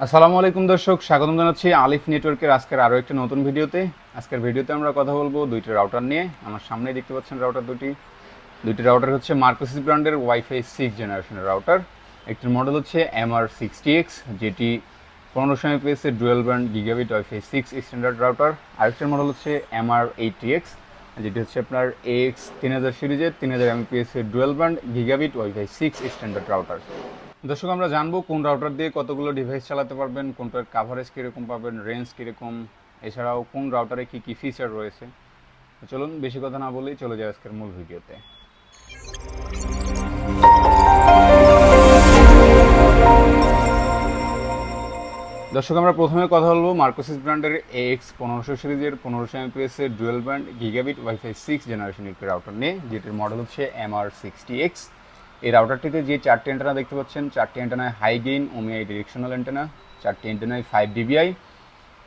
আসসালামু আলাইকুম দর্শক, স্বাগতম জানাচ্ছি আলিফ নেটওয়ার্কের আজকের আরও একটি নতুন ভিডিওতে। আজকের ভিডিওতে আমরা কথা বলব দুইটি রাউটার নিয়ে। আমার সামনেই দেখতে পাচ্ছেন রাউটার দুটি। দুইটি রাউটার হচ্ছে মার্কোসিস ব্র্যান্ডের ওয়াইফাই সিক্স জেনারেশনের রাউটার। একটির মডেল হচ্ছে এমআর সিক্সটি এক্স, যেটি পনেরোশো এমপিএসের dual brand gigabit WiFi six standard router. আরেকটির model হচ্ছে এমআর এইটটি এক্স, যেটি হচ্ছে আপনার এক্স তিন হাজার সিরিজের তিন হাজার M এমপিএসের dual brand gigabit WiFi six standard router. দর্শক, আমরা জানব কোন রাউটার দিয়ে কতগুলো ডিভাইস চালাতে পারবেন, কোনটার কাভারেজ কীরকম পাবেন রেঞ্জ কীরকম, এছাড়াও কোন রাউটারে কী কী ফিচার রয়েছে। চলুন, বেশি কথা না বলেই চলে যায় আজকের মূল ভিডিওতে। দর্শক, আমরা প্রথমে কথা বলব মার্কোসিস ব্র্যান্ডের এক্স পনেরোশো সিরিজের পনেরোশো এমপিএস এর dual brand gigabit WiFi six generation একটি রাউটার নিয়ে, যেটির মডেল হচ্ছে এমআর সিক্সটি এক্স এই রাউটারটিতে যে চারটি অ্যান্টেনা দেখতে পাচ্ছেন, চারটি অ্যান্টেনায় high gain omni directional antenna চারটি অ্যান্টেনায় ফাইভ ডিবিআই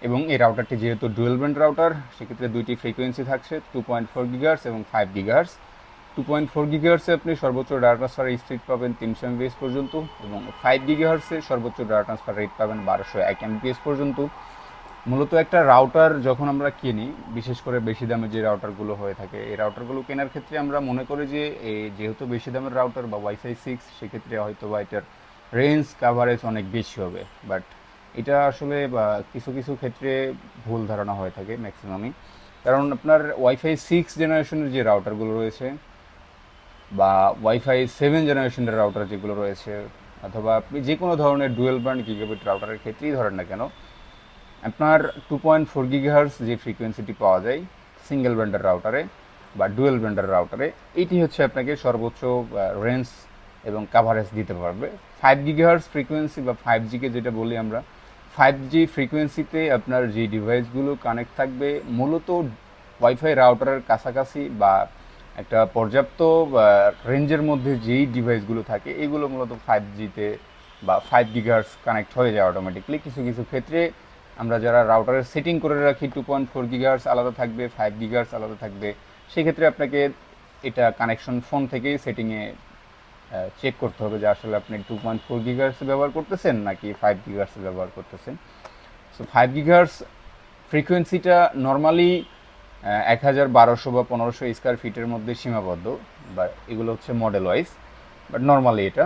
এবং এই রাউটারটি যেহেতু ডুয়েল ব্যান্ড রাউটার সেক্ষেত্রে দুইটি ফ্রিকোয়েন্সি থাকছে টু পয়েন্ট ফোর গিগার্স এবং five gigahertz two point four গিগার্সে আপনি সর্বোচ্চ ডাটা ট্রান্সফার স্পিড পাবেন তিনশো এমবিএস পর্যন্ত এবং ফাইভ গিগার্সে সর্বোচ্চ ডাটা ট্রান্সফার রেট পাবেন বারোশো এক এমবিএস পর্যন্ত। মূলত একটা রাউটার যখন আমরা কিনি, বিশেষ করে বেশি দামে যে রাউটারগুলো হয়ে থাকে, এই রাউটারগুলো কেনার ক্ষেত্রে আমরা মনে করি যে যেহেতু বেশি দামের রাউটার বা ওয়াইফাই সিক্স সেক্ষেত্রে হয়তো বা এটার রেঞ্জ কাভারেজ অনেক বেশি হবে। বাট এটা আসলে কিছু কিছু ক্ষেত্রে ভুল ধারণা হয়ে থাকে ম্যাক্সিমামই কারণ আপনার ওয়াইফাই সিক্স জেনারেশনের যে রাউটারগুলো রয়েছে, বা ওয়াইফাই সেভেন জেনারেশনের রাউটার যেগুলো রয়েছে, অথবা আপনি যে কোনো ধরনের ডুয়েল ব্র্যান্ড গিগাবিট রাউটারের ক্ষেত্রেই ধরেন না কেন আপনার টু পয়েন্ট ফোর গিগাহার্স যে ফ্রিকোয়েন্সিটি পাওয়া যায় সিঙ্গেল ব্র্যান্ডের রাউটারে বা ডুয়েল ব্র্যান্ডের রাউটারে এইটি হচ্ছে আপনাকে সর্বোচ্চ রেঞ্জ এবং কাভারেজ দিতে পারবে। ফাইভ গিগাহার্স ফ্রিকোয়েন্সি বা ফাইভ জিকে যেটা বলি আমরা ফাইভ জি ফ্রিকোয়েন্সিতে আপনার যে ডিভাইসগুলো কানেক্ট থাকবে, মূলত ওয়াইফাই রাউটারের কাছাকাছি বা একটা পর্যাপ্ত রেঞ্জের মধ্যে যেই ডিভাইসগুলো থাকে, এগুলো মূলত ফাইভ জিতে বা ফাইভ গিগার্স কানেক্ট হয়ে যায় অটোমেটিকলি কিছু কিছু ক্ষেত্রে আমরা যারা রাউটারের সেটিং করে রাখি টু পয়েন্ট ফোর গিগার্স আলাদা থাকবে ফাইভ গিগার্স আলাদা থাকবে, সেক্ষেত্রে আপনাকে এটা কানেকশন ফোন থেকেই সেটিংয়ে চেক করতে হবে যে আসলে আপনি টু পয়েন্ট ফোর গিগার্স ব্যবহার করতেছেন নাকি ফাইভ গিগার্স ব্যবহার করতেছেন। সো ফাইভ গিগার্স ফ্রিকোয়েন্সিটা নর্মালি এক হাজার বারোশো বা পনেরোশো স্কোয়ার ফিটের মধ্যে সীমাবদ্ধ বা এগুলো হচ্ছে মডেল ওয়াইজ বাট নর্মালি এটা।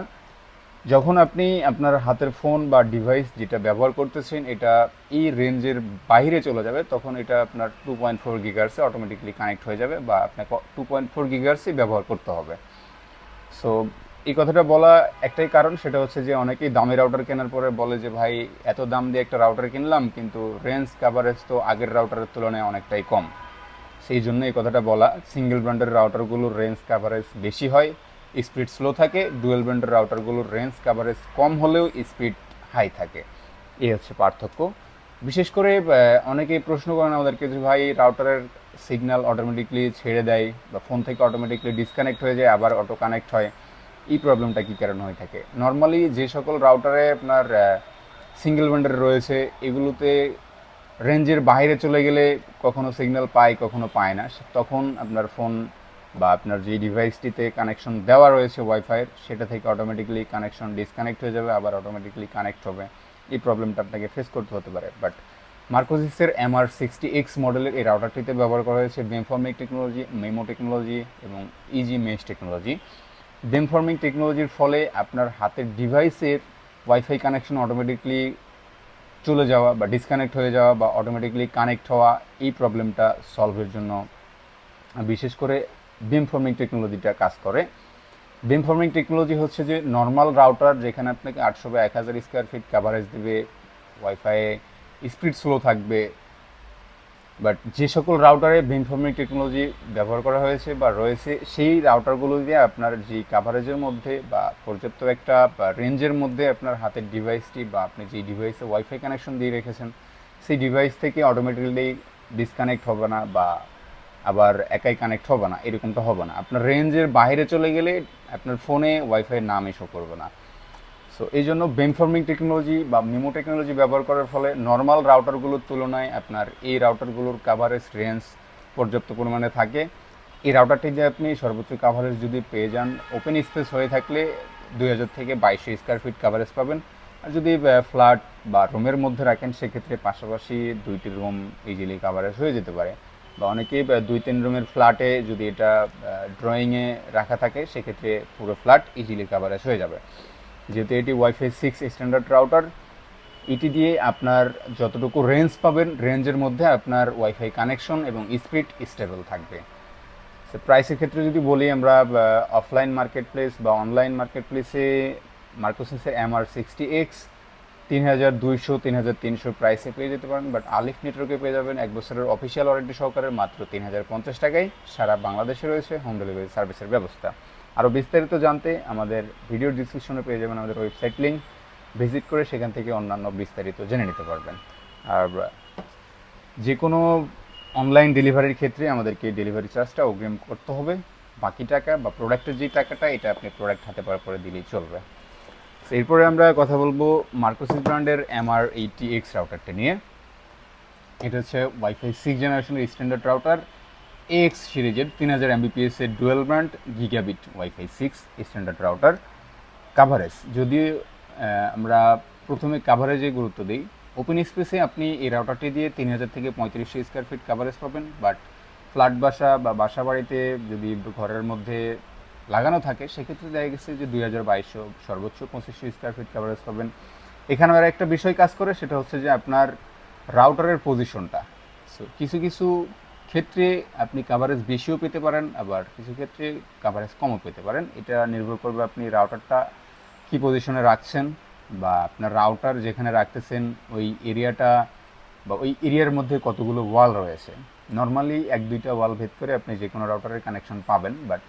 যখন আপনি আপনার হাতের ফোন বা ডিভাইস যেটা ব্যবহার করতেছেন, এটা এই রেঞ্জের বাইরে চলে যাবে, তখন এটা আপনার টু পয়েন্ট ফোর গিগার্সে অটোমেটিকলি কানেক্ট হয়ে যাবে বা আপনাকে টু পয়েন্ট ফোর গিগার্সই ব্যবহার করতে হবে। সো এই কথাটা বলা একটাই কারণ, সেটা হচ্ছে যে অনেকেই দামি রাউটার কেনার পরে বলে যে, ভাই, এত দাম দিয়ে একটা রাউটার কিনলাম, কিন্তু রেঞ্জ কাভারেজ তো আগের রাউটারের তুলনায় অনেকটাই কম। সেই জন্য এই কথাটা বলা সিঙ্গেল ব্র্যান্ডের রাউটারগুলোর রেঞ্জ কাভারেজ বেশি হয়। স্পিড স্লো থাকে, ডুয়েল ব্র্যান্ডের রাউটারগুলোর রেঞ্জ কাভারেজ কম হলেও স্পিড হাই থাকে। এই হচ্ছে পার্থক্য। বিশেষ করে অনেকেই প্রশ্ন করেন আমাদেরকে যে, ভাই রাউটারের সিগন্যাল অটোমেটিকলি ছেড়ে দেয় বা ফোন থেকে অটোমেটিকলি ডিসকানেক্ট হয়ে যায়, আবার অটো কানেক্ট হয়। এই প্রবলেমটা কী কারণে হয়ে থাকে? নর্মালি যে সকল রাউটারে আপনার সিঙ্গেল ব্র্যান্ডের রয়েছে, এগুলোতে রেঞ্জের বাইরে চলে গেলে কখনো সিগন্যাল পায়, কখনো পায় না। তখন আপনার ফোন বা আপনার যে ডিভাইসটিতে কানেকশন দেওয়া রয়েছে ওয়াইফাইয়ের সেটা থেকে অটোমেটিকলি কানেকশন ডিসকানেক্ট হয়ে যাবে, আবার অটোমেটিকলি কানেক্ট হবে। এই প্রবলেমটা আপনাকে ফেস করতে হতে পারে। বাট মার্কোসিসের এমআর সিক্সটি এক্স মডেলের এই রাউটারটিতে ব্যবহার করা হয়েছে বেমফর্মিক টেকনোলজি মেমো টেকনোলজি এবং ইজি মেশ টেকনোলজি বেমফর্মিং টেকনোলজির ফলে আপনার হাতের ডিভাইসের ওয়াইফাই কানেকশন অটোমেটিকলি চলে যাওয়া বা ডিসকানেক্ট হয়ে যাওয়া বা অটোমেটিকলি কানেক্ট হওয়া এই প্রবলেমটা সলভের জন্য। বিশেষ করে বিম ফর্মিং টেকনোলজিটা কাজ করে। বিম ফর্মিং টেকনোলজি হচ্ছে যে নর্মাল রাউটার যেখানে আপনাকে আটশো বা এক হাজার স্কোয়ার ফিট কাভারেজ দেবে ওয়াইফাইয়ে স্পিড স্লো থাকবে। বাট যে সকল রাউটারে বিম ফর্মিং টেকনোলজি ব্যবহার করা হয়েছে বা রয়েছে, সেই রাউটারগুলো দিয়ে আপনার যে কাভারেজের মধ্যে বা পর্যাপ্ত একটা রেঞ্জের মধ্যে আপনার হাতের ডিভাইসটি বা আপনি যে ডিভাইসে ওয়াইফাই কানেকশন দিয়ে রেখেছেন, সেই ডিভাইস থেকে অটোমেটিকলি ডিসকানেক্ট হবে না বা আবার একাই কানেক্ট হবে না, এরকমটা হবে না। আপনার রেঞ্জের বাইরে চলে গেলে আপনার ফোনে ওয়াইফাইয়ের নাম এসো করবে না। সো এই জন্য বেমফর্মিং টেকনোলজি বা মেমো টেকনোলজি ব্যবহার করার ফলে নর্মাল রাউটারগুলোর তুলনায় আপনার এই রাউটারগুলোর কাভারেজ রেঞ্জ পর্যাপ্ত পরিমাণে থাকে। এই রাউটারটি যে আপনি সর্বোচ্চ কাভারেজ যদি পেয়ে যান ওপেন স্পেস হয়ে থাকলে দুই হাজার থেকে বাইশশো স্কোয়ার ফিট কাভারেজ পাবেন। আর যদি ফ্ল্যাট বা রুমের মধ্যে রাখেন, সেক্ষেত্রে পাশাপাশি দুইটি রুম ইজিলি কাভারেজ হয়ে যেতে পারে। বা অনেকেই দুই, তিন রুমের ফ্ল্যাটে যদি এটা ড্রয়িংয়ে রাখা থাকে, সেক্ষেত্রে পুরো ফ্ল্যাট ইজিলি কাভারেজ হয়ে যাবে। যেহেতু এটি ওয়াইফাই সিক্স স্ট্যান্ডার্ড রাউটার এটি দিয়ে আপনার যতটুকু রেঞ্জ পাবেন রেঞ্জের মধ্যে আপনার ওয়াইফাই কানেকশন এবং স্পিড স্টেবল থাকবে। সো প্রাইসের ক্ষেত্রে যদি বলি আমরা অফলাইন মার্কেট প্লেস বা অনলাইন মার্কেট প্লেসে মার্কোসিসের এম আর সিক্সটি এক্স তিন হাজার দুইশো তিন হাজার তিনশো প্রাইসে পেয়ে যেতে পারেন বাট আলিফ নেটওয়ার্কে পেয়ে যাবেন। এক বছরের অফিসিয়াল ওয়ারেন্টি সহকারে মাত্র তিন হাজার পঞ্চাশ টাকায় সারা বাংলাদেশে রয়েছে হোম ডেলিভারি সার্ভিসের ব্যবস্থা। আরও বিস্তারিত জানতে আমাদের ভিডিও ডিসক্রিপশনে পেয়ে যাবেন আমাদের ওয়েবসাইট লিঙ্ক ভিজিট করে সেখান থেকে অন্যান্য বিস্তারিত জেনে নিতে পারবেন। আর যে কোনো অনলাইন ডেলিভারির ক্ষেত্রে আমাদেরকে ডেলিভারি চার্জটা অগ্রিম করতে হবে। বাকি টাকা বা প্রোডাক্টের যে টাকাটা, এটা আপনি প্রোডাক্ট হাতে পাওয়ার পরে দিলেই চলবে। এরপরে আমরা কথা বলব মার্কোসিস ব্র্যান্ডের এমআর এইটি এক্স রাউটারটা নিয়ে। এটা হচ্ছে ওয়াইফাই সিক্স জেনারেশনের স্ট্যান্ডার্ড রাউটার এক্স সিরিজের তিন হাজার এমবিপিএস এর dual brand gigabit WiFi six standard router coverage যদি আমরা প্রথমে কাভারেজে গুরুত্ব দিই ওপেন স্পেসে আপনি এই রাউটারটি দিয়ে তিন হাজার থেকে পঁয়ত্রিশশো স্কোয়ার ফিট কাভারেজ পাবেন বাট ফ্ল্যাট বাসা বা বাসা বাড়িতে যদি ঘরের মধ্যে লাগানো থাকে, সেক্ষেত্রে দেখা গেছে যে দুই হাজার বাইশশো সর্বোচ্চ পঁচিশশো স্কোয়ার ফিট কাভারেজ পাবেন। এখানেও আর একটা বিষয় কাজ করে, সেটা হচ্ছে যে আপনার রাউটারের পজিশনটা সো কিছু কিছু ক্ষেত্রে আপনি কাভারেজ বেশিও পেতে পারেন, আবার কিছু ক্ষেত্রে কাভারেজ কমও পেতে পারেন। এটা নির্ভর করবে আপনি রাউটারটা কি পজিশনে রাখছেন, বা আপনার রাউটার যেখানে রাখতেছেন, ওই এরিয়াটা বা ওই এরিয়ার মধ্যে কতগুলো ওয়াল রয়েছে। নর্মালি এক দুইটা ওয়াল ভেদ করে আপনি যে কোনো রাউটারের কানেকশন পাবেন বাট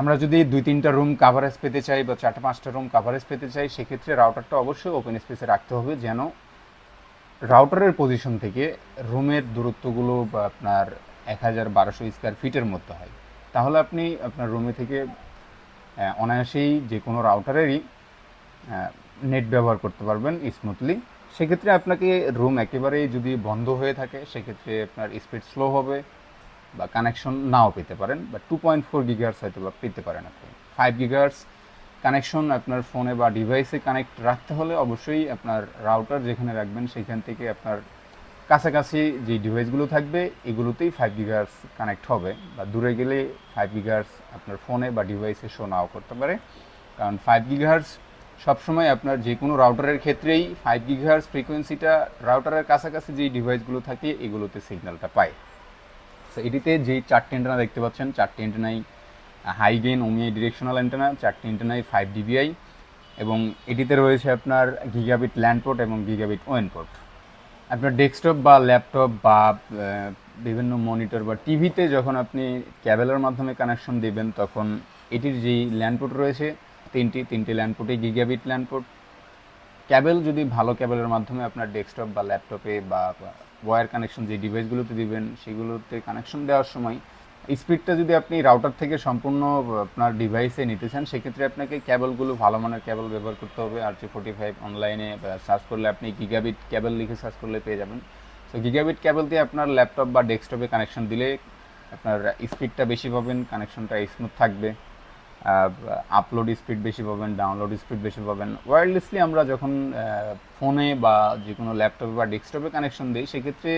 আমরা যদি দুই, তিনটা রুম কাভারেজ পেতে চাই বা চারটা পাঁচটা রুম কাভারেজ পেতে চাই, সেক্ষেত্রে রাউটারটা অবশ্যই ওপেন স্পেসে রাখতে হবে যেন রাউটারের পজিশন থেকে রুমের দূরত্বগুলো বা আপনার এক হাজার বারোশো স্কোয়ার ফিটের মধ্যে হয়। তাহলে আপনি আপনার রুমে থেকে অনায়াসেই যে কোনো রাউটারেরই নেট ব্যবহার করতে পারবেন স্মুথলি সেক্ষেত্রে আপনাকে রুম একেবারেই যদি বন্ধ হয়ে থাকে, সেক্ষেত্রে আপনার স্পিড স্লো হবে। বা কানেকশন নাও পেতে পারেন, বা টু পয়েন্ট ফোর গিগার্স হয়তো বা পেতে পারেন আপনি। ফাইভ গিগার্স কানেকশন আপনার ফোনে বা ডিভাইসে কানেক্ট রাখতে হলে অবশ্যই আপনার রাউটার যেখানে রাখবেন সেখান থেকে আপনার কাছাকাছি যে ডিভাইসগুলো থাকবে, এগুলোতেই ফাইভ গিগার্স কানেক্ট হবে, বা দূরে গেলে ফাইভ গিগার্স আপনার ফোনে বা ডিভাইসে শো নাও করতে পারে। কারণ ফাইভ গিগার্স সবসময় আপনার যে কোনো রাউটারের ক্ষেত্রেই ফাইভ গিগার্স ফ্রিকোয়েন্সিটা রাউটারের কাছাকাছি যেই ডিভাইসগুলো থাকে, এগুলোতে সিগন্যালটা পায়। এটিতে যেই চারটি অ্যান্টেনা দেখতে পাচ্ছেন, চারটি অ্যান্টেনাই high gain omni directional antenna চারটি অ্যান্টেনাই ফাইভ ডিবিআই এবং এটিতে রয়েছে আপনার গিগাবিট ল্যান্ড পোর্ট এবং গিগাবিট ওয়েন পোর্ট আপনার ডেস্কটপ বা ল্যাপটপ বা বিভিন্ন মনিটর বা টিভিতে যখন আপনি ক্যাবেলের মাধ্যমে কানেকশন দেবেন, তখন এটির যেই ল্যান্ড পোর্ট রয়েছে, তিনটি তিনটি ল্যান্ড পোর্টে গিগাবিট ল্যান্ড পোর্ট ক্যাবেল যদি ভালো ক্যাবেলের মাধ্যমে আপনার ডেস্কটপ বা ল্যাপটপে বা ওয়্যার কানেকশন যে ডিভাইসগুলোতে দিবেন, সেগুলোতে কানেকশন দেওয়ার সময় স্পিডটা যদি আপনি রাউটার থেকে সম্পূর্ণ আপনার ডিভাইসে নিতে চান, সেক্ষেত্রে আপনাকে ক্যাবেলগুলো ভালো মানের ক্যাবেল ব্যবহার করতে হবে। আর জি ফোর্টি ফাইভ অনলাইনে সার্চ করলে আপনি গিগাবিট ক্যাবেল লিখে সার্চ করলে পেয়ে যাবেন। তো গিগাবিট ক্যাবেল দিয়ে আপনার ল্যাপটপ বা ডেস্কটপে কানেকশন দিলে আপনার স্পিডটা বেশি পাবেন কানেকশনটা স্মুথ থাকবে। আপলোড স্পিড বেশি পাবেন ডাউনলোড স্পিড বেশি পাবেন। ওয়্যারলেসলি আমরা যখন ফোনে বা যে কোনো ল্যাপটপে বা ডেস্কটপে কানেকশন দিই, সেক্ষেত্রে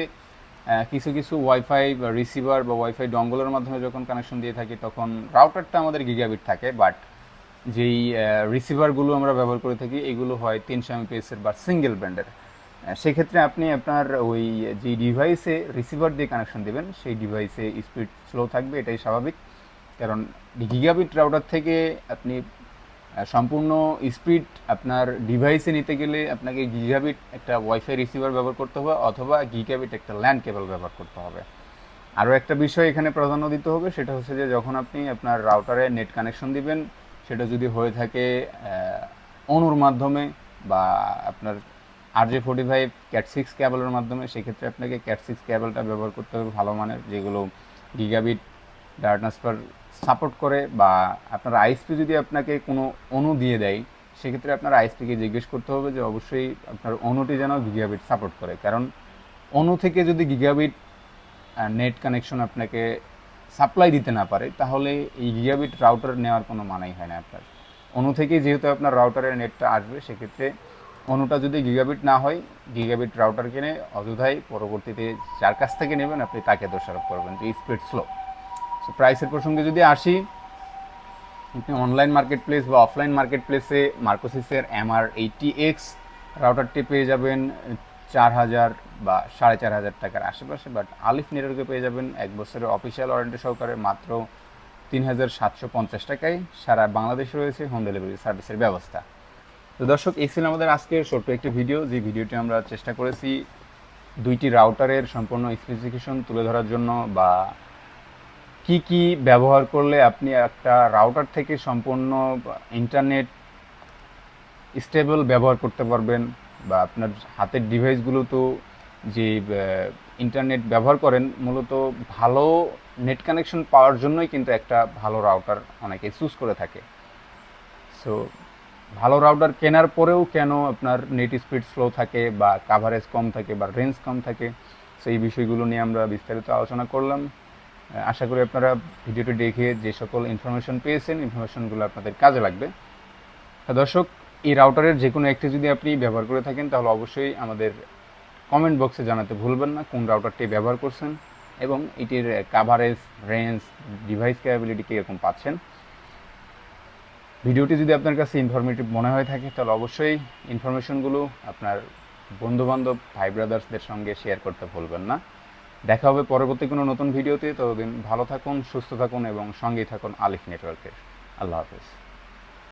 কিছু কিছু ওয়াইফাই বা রিসিভার বা ওয়াইফাই ডঙ্গলের মাধ্যমে যখন কানেকশন দিয়ে থাকি, তখন রাউটারটা আমাদের গিগাবিট থাকে বাট যেই রিসিভারগুলো আমরা ব্যবহার করে থাকি, এগুলো হয় তিনশো এমপিএসের বা সিঙ্গেল ব্র্যান্ডের সেক্ষেত্রে আপনি আপনার ওই যে ডিভাইসে রিসিভার দিয়ে কানেকশন দেবেন, সেই ডিভাইসে স্পিড স্লো থাকবে, এটাই স্বাভাবিক। কারণ গিগাবিট রাউটার থেকে আপনি সম্পূর্ণ স্পিড আপনার ডিভাইসে নিতে গেলে আপনাকে গিগাবিট একটা ওয়াইফাই রিসিভার ব্যবহার করতে হবে অথবা গিগাবিট একটা ল্যান্ড কেবল ব্যবহার করতে হবে। আরও একটা বিষয় এখানে প্রাধান্য দিতে হবে, সেটা হচ্ছে যে যখন আপনি আপনার রাউটারে নেট কানেকশন দিবেন, সেটা যদি হয়ে থাকে অনুর মাধ্যমে বা আপনার R J forty five cat six ক্যাবলের মাধ্যমে, সেক্ষেত্রে আপনাকে ক্যাট সিক্স ক্যাবলটা ব্যবহার করতে হবে ভালো মানের, যেগুলো গিগাবিট ডাটা সাপোর্ট করে বা আপনার আইএসপি যদি আপনাকে কোনো অনু দিয়ে দেয়, সেক্ষেত্রে আপনার আইএসপিকে জিজ্ঞেস করতে হবে যে অবশ্যই আপনার অনুটি যেন গিগাবিট সাপোর্ট করে। কারণ অনু থেকে যদি গিগাবিট নেট কানেকশন আপনাকে সাপ্লাই দিতে না পারে, তাহলে এই গিগাবিট রাউটার নেওয়ার কোনো মানাই হয় না আপনার। অনু থেকেই যেহেতু আপনার রাউটারের নেটটা আসবে, সেক্ষেত্রে অনুটা যদি গিগাবিট না হয় গিগাবিট রাউটার কিনে অযথাই পরবর্তীতে যার কাছ থেকে নেবেন, আপনি তাকে দোষারোপ করবেন। যে স্পিড স্লো সো প্রাইসের প্রসঙ্গে যদি আসি, আপনি অনলাইন মার্কেট প্লেস বা অফলাইন মার্কেট প্লেসে মার্কোসিসের এমআর এইটি এক্স রাউটারটি পেয়ে যাবেন চার হাজার বা সাড়ে চার হাজার টাকার আশেপাশে বাট আলিফ নেটওয়ার্কে পেয়ে যাবেন এক বছরের অফিসিয়াল ওয়ারেন্টি সহকারে মাত্র তিন হাজার সাতশো পঞ্চাশ টাকায়। সারা বাংলাদেশে রয়েছে হোম ডেলিভারি সার্ভিসের ব্যবস্থা। তো দর্শক, এই ছিল আমাদের আজকের ছোট্ট একটি ভিডিও যে ভিডিওটি আমরা চেষ্টা করেছি দুইটি রাউটারের সম্পূর্ণ স্পেসিফিকেশন তুলে ধরার জন্য বা কি কি ব্যবহার করলে আপনি একটা রাউটার থেকে সম্পূর্ণ ইন্টারনেট স্টেবল ব্যবহার করতে পারবেন? বা আপনার হাতের ডিভাইসগুলো তো যে ইন্টারনেট ব্যবহার করেন, মূলত ভালো নেট কানেকশন পাওয়ার জন্যই কিন্তু একটা ভালো রাউটার অনেকে চুজ করে থাকে। সো ভালো রাউটার কেনার পরেও কেন আপনার নেট স্পিড স্লো থাকে বা কাভারেজ কম থাকে বা রেঞ্জ কম থাকে? সেই বিষয়গুলো নিয়ে আমরা বিস্তারিত আলোচনা করলাম। আশা করি আপনারা ভিডিওটি দেখে যে সকল ইনফরমেশন পেয়েছেন ইনফরমেশনগুলো আপনাদের কাজে লাগবে। দর্শক, এই রাউটারের যে কোনো একটি যদি আপনি ব্যবহার করে থাকেন, তাহলে অবশ্যই আমাদের কমেন্ট বক্সে জানাতে ভুলবেন না কোন রাউটারটি ব্যবহার করছেন এবং এটির কাভারেজ রেঞ্জ ডিভাইস ক্যাপাবিলিটি কীরকম পাচ্ছেন। ভিডিওটি যদি আপনার কাছে ইনফরমেটিভ মনে হয়ে থাকে, তাহলে অবশ্যই ইনফরমেশনগুলো আপনার বন্ধুবান্ধব, ভাই ব্রাদার্সদের সঙ্গে শেয়ার করতে ভুলবেন না। দেখা হবে পরবর্তী কোনো নতুন ভিডিওতে। ততদিন ভালো থাকুন, সুস্থ থাকুন এবং সঙ্গেই থাকুন আলিফ নেটওয়ার্কের। আল্লাহ হাফেজ।